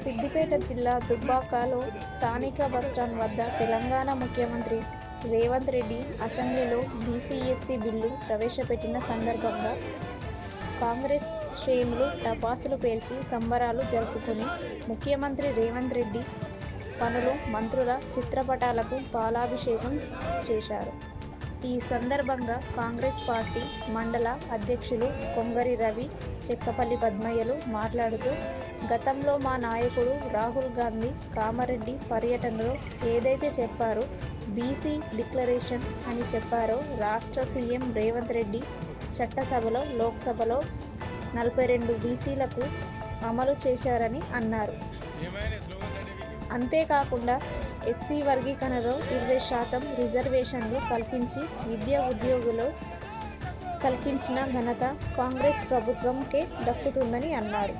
సిద్దిపేట జిల్లా దుబ్బాకలో స్థానిక బస్టాండ్ వద్ద తెలంగాణ ముఖ్యమంత్రి రేవంత్ రెడ్డి అసెంబ్లీలో బీసీఎస్సీ బిల్లు ప్రవేశపెట్టిన సందర్భంగా కాంగ్రెస్ శ్రేణులు టపాసులు పేల్చి సంబరాలు జరుపుకుని ముఖ్యమంత్రి రేవంత్ రెడ్డి పనులు మంత్రుల చిత్రపటాలకు పాలాభిషేకం చేశారు. ఈ సందర్భంగా కాంగ్రెస్ పార్టీ మండల అధ్యక్షులు కొంగరి రవి చెక్కపల్లి పద్మయ్యలు మాట్లాడుతూ గతంలో మా నాయకుడు రాహుల్ గాంధీ కామారెడ్డి పర్యటనలో ఏదైతే చెప్పారో బీసీ డిక్లరేషన్ అని చెప్పారో రాష్ట్ర సీఎం రేవంత్ రెడ్డి చట్టసభలో లోక్సభలో నలభై రెండు బీసీలకు అమలు చేశారని అన్నారు. అంతేకాకుండా ఎస్సీ వర్గీకరణలో ఇరవై శాతం రిజర్వేషన్లు కల్పించి విద్యా ఉద్యోగులు కల్పించిన ఘనత కాంగ్రెస్ ప్రభుత్వంకే దక్కుతుందని అన్నారు.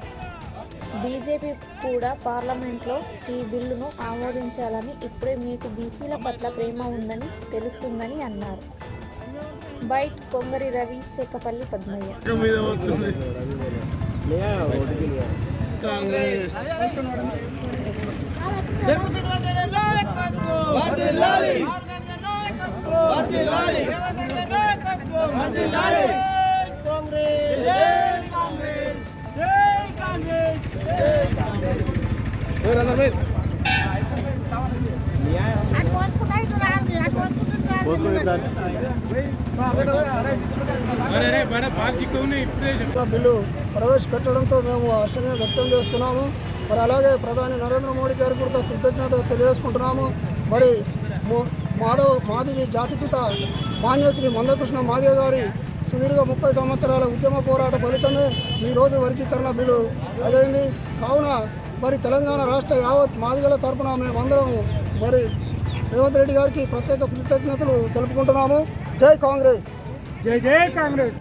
బీజేపీ కూడా పార్లమెంట్లో ఈ బిల్లును ఆమోదించాలని ఇప్పుడే మీకు బీసీల పట్ల ప్రేమ ఉందని తెలుస్తుందని అన్నారు. Bite Kongari Ravi Chekkapalli Padmaiah. Congress. Bill ప్రవేశపెట్టడంతో మేము హర్షణ వ్యక్తం చేస్తున్నాము. మరి అలాగే ప్రధాని నరేంద్ర మోడీ గారికి కూడా కృతజ్ఞత తెలియజేసుకుంటున్నాము. మరి మాధవ మాదిగి జాతిపిత మాన్యశ్రీ మందకృష్ణ మాదిగ గారి సుదీర్ఘ ముప్పై సంవత్సరాల ఉద్యమ పోరాట ఫలితమే ఈరోజు వర్గీకరణ బిల్లు. అదైంది? కావున మరి తెలంగాణ రాష్ట్ర యావత్ మాదిగల తరపున మేమందరం మరి రేవంత్ రెడ్డి గారికి ప్రత్యేక కృతజ్ఞతలు తెలుపుకుంటున్నాము. జై కాంగ్రెస్. జై జై కాంగ్రెస్.